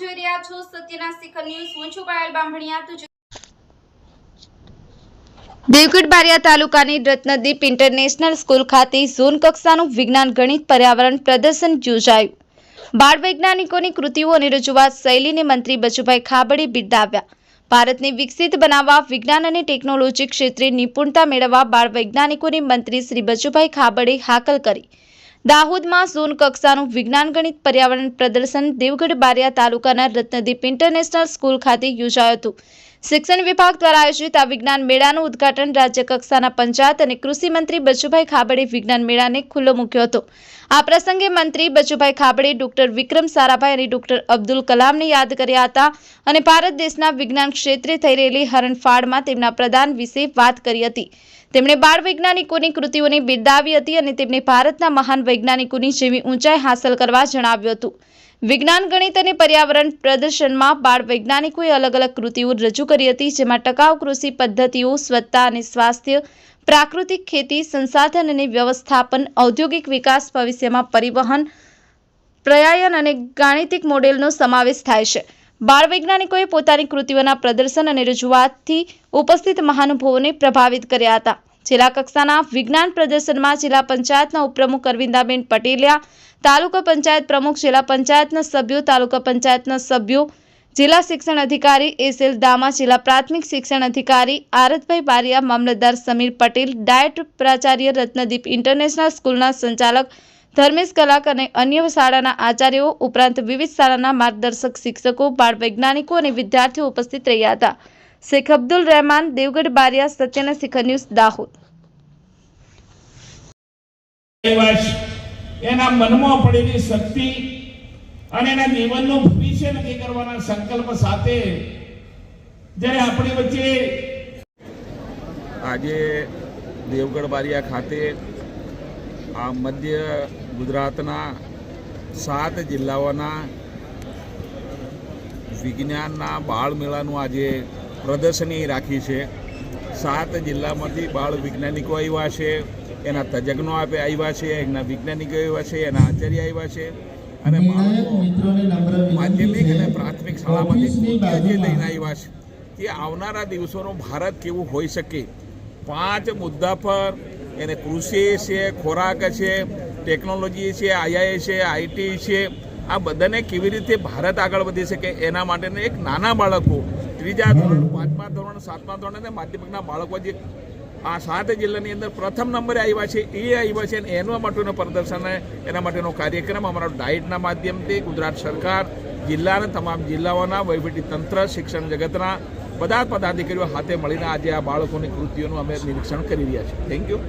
છો સત્યના શિખર ન્યૂઝ. હું છું પાયલ બામભણિયા તો દેવગઢ બારિયા તાલુકાની રત્નદીપ ઇન્ટરનેશનલ સ્કૂલ ખાતે ઝોન કક્ષાનું વિજ્ઞાન, ગણિત, પર્યાવરણ પ્રદર્શન યોજાયું. બાળ વૈજ્ઞાનિકોની કૃતિઓ અને રજૂઆત શૈલીને મંત્રી બચુભાઈ ખાબડે બિરદાવ્યા. ભારતને વિકસિત બનાવવા, વિજ્ઞાન અને ટેકનોલોજી ક્ષેત્રે નિપુણતા મેળવવા બાળ વૈજ્ઞાનિકોને મંત્રી શ્રી બચુભાઈ ખાબડે હાકલ કરી. દાહોદમાં ઝોન કક્ષાનું વિજ્ઞાન ગણિત પર્યાવરણ પ્રદર્શન દેવગઢ બારિયા તાલુકાના રત્નદીપ ઇન્ટરનેશનલ સ્કૂલ ખાતે યોજાયું હતું. શિક્ષણ વિભાગ દ્વારા આયોજિત આ વિજ્ઞાન મેળાનું ઉદઘાટન રાજ્ય કક્ષાના પંચાયત અને કૃષિ મંત્રી બચુભાઈ ખાબડે વિજ્ઞાન મેળાને ખુલ્લો મૂક્યો હતો. આ પ્રસંગે મંત્રી બચુભાઈ ખાબડે ડોક્ટર વિક્રમ સારાભાઈ અને ડોક્ટર અબ્દુલ કલામને યાદ કર્યા હતા અને ભારત દેશના વિજ્ઞાન ક્ષેત્રે થઈ રહેલી હરણફાળમાં તેમના પ્રદાન વિશે વાત કરી હતી. તેમણે બાળ વૈજ્ઞાનિકોની કૃતિઓને બિરદાવી હતી અને તેમને ભારતના મહાન વૈજ્ઞાનિકોની જેવી ઊંચાઈ હાંસલ કરવા જણાવ્યું હતું. વિજ્ઞાન ગણિત અને પર્યાવરણ પ્રદર્શનમાં બાળ વૈજ્ઞાનિકોએ અલગ અલગ કૃતિઓ રજૂ કરી હતી, જેમાં ટકાઉ કૃષિ પદ્ધતિઓ, સ્વચ્છતા અને સ્વાસ્થ્ય, પ્રાકૃતિક ખેતી, સંસાધન અને વ્યવસ્થાપન, ઔદ્યોગિક વિકાસ ભવિષ્યમાં પરિવહન, પ્રયાયન અને ગાણિતિક મોડેલનો સમાવેશ થાય છે. બાળ વૈજ્ઞાનિકોએ પોતાની કૃતિઓના પ્રદર્શન અને રજૂઆતથી ઉપસ્થિત મહાનુભાવોને પ્રભાવિત કર્યા હતા. જિલ્લા કક્ષાના વિજ્ઞાન પ્રદર્શનમાં જિલ્લા પંચાયતના ઉપપ્રમુખ અરવિંદાબેન પટેલિયા તાલુકા પંચાયત પ્રમુખ, જિલ્લા પંચાયતના સભ્યો, તાલુકા પંચાયતના સભ્યો, જિલ્લા શિક્ષણ અધિકારી એસએલ દામા, જિલ્લા પ્રાથમિક શિક્ષણ અધિકારી આરતભાઈ બારિયા, મામલતદાર સમીર પટેલ, ડાયટ પ્રાચાર્ય રત્નદીપ ઇન્ટરનેશનલ સ્કૂલના સંચાલક ધર્મેશ કલાક અને અન્ય શાળાના આચાર્યો ઉપરાંત વિવિધ શાળાના માર્ગદર્શક શિક્ષકો, બાળ વૈજ્ઞાનિકો અને વિદ્યાર્થીઓ ઉપસ્થિત રહ્યા હતા શેખ અબ્દુલ રહેમાન, દેવગઢ બારિયા, સત્યના શિખર ન્યૂઝ, દાહોદ. એના મનમાં પડેલી શક્તિ અને એના જીવનનું ભવિષ્ય નક્કી કરવાના સંકલ્પ સાથે જ્યારે આપણી વચ્ચે આજે દેવગઢ બારિયા ખાતે આ મધ્ય ગુજરાતના સાત જિલ્લાઓના વિજ્ઞાનના બાળ મેળાનું આજે પ્રદર્શની રાખી છે. સાત જિલ્લામાંથી બાળ વૈજ્ઞાનિકો આવ્યા છે. એના તજજ્ઞો આપે આવ્યા છે એના વૈજ્ઞાનિકો આવ્યા છે એના આચાર્ય આવ્યા છે. અને માધ્યમિક અને પ્રાથમિક શાળામાંથી જે લઈને આવ્યા છે. કે આવનારા દિવસોનું ભારત કેવું હોઈ શકે? પાંચ મુદ્દા પર એને કૃષિ છે ખોરાક છે ટેકનોલોજી છે આઈઆઈ છે આઈટી છે આ બધાને કેવી રીતે ભારત આગળ વધી શકે? એના માટેને એક નાના બાળકો ત્રીજા ધોરણ પાંચમા ધોરણ સાતમા ધોરણ અને માધ્યમિકના બાળકો જે આ સાત જિલ્લાની અંદર પ્રથમ નંબરે આવ્યા છે, એ આવ્યા છે અને એના માટેનું પ્રદર્શન એના માટેનો કાર્યક્રમ અમારા ડાયટના માધ્યમથી ગુજરાત સરકાર, જિલ્લાના તમામ જિલ્લાઓના વહીવટી તંત્ર, શિક્ષણ જગતના બધા પદાધિકારીઓ હાથે મળીને આજે આ બાળકોની કૃતિઓનું અમે નિરીક્ષણ કરી રહ્યા છીએ. Thank you